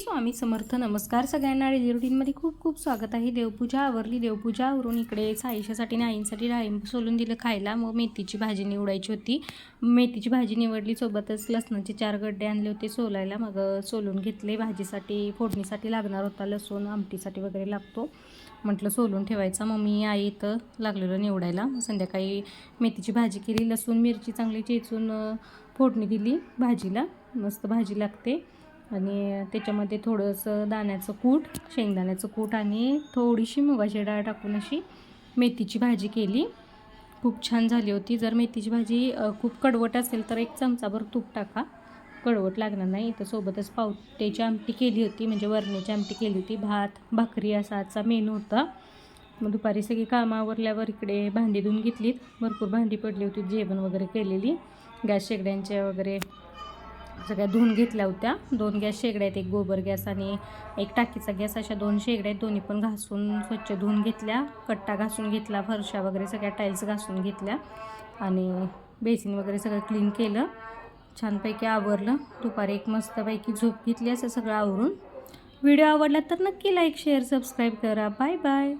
स्वामी समर्थ नमस्कार सगळ्यांना. डेली रुटीनमध्ये खूप खूप स्वागत आहे. देवपूजा आवरली. देवपूजा आवरून इकडे साईशासाठी आणि आईंसाठी डाळिंब सोलून दिलं खायला. मग मेथीची भाजी निवडायची होती. मेथीची भाजी निवडली. सोबतच लसणाचे चार गड्डे आणले होते सोलायला. मग सोलून घेतले. भाजीसाठी फोडणीसाठी लागणार होता लसूण. आमटीसाठी वगैरे लागतो. म्हटलं सोलून ठेवायचा. मग मी आई इथं लागलेलं निवडायला. संध्याकाळी मेथीची भाजी केली. लसूण मिरची चांगली चेचून फोडणी दिली भाजीला. मस्त भाजी लागते. आणि त्याच्यामध्ये थोडंसं दाण्याचं कूट शेंगदाण्याचं कूट आणि थोडीशी मुगाची डाळ टाकून अशी मेथीची भाजी केली. खूप छान झाली होती. जर मेथीची भाजी खूप कडवट असेल तर एक चमचाभर तूप टाका. कडवट लागणार नाही. इथं सोबतच पावट्याची आमटी केली होती म्हणजे वरण्याची आमटी केली होती. भात भाकरी असा आजचा मेनू होता. मग दुपारी सगळी कामं आवरल्यावर इकडे भांडी धुवून घेतलीत. भरपूर भांडी पडली होती. जेवण वगैरे केलेली. गॅस शेगड्यांच्या वगैरे सगळ्या धुवून घेतल्या होत्या. दोन गॅस शेगड्या आहेत एक गोबर गॅस आणि एक टाकीचा गॅस. अशा दोन शेगड्या आहेत. दोन्ही पण घासून स्वच्छ धुवून घेतल्या. कट्टा घासून घेतला फरशा वगैरे सगळ्या टाईल्स घासून घेतल्या. आणि बेसिन वगैरे सगळं क्लीन केलं. छानपैकी आवरलं. दुपारी एक मस्तपैकी झोप घेतली असं सगळं आवरून. व्हिडिओ आवडला तर नक्की लाईक शेअर सबस्क्राईब करा. Bye bye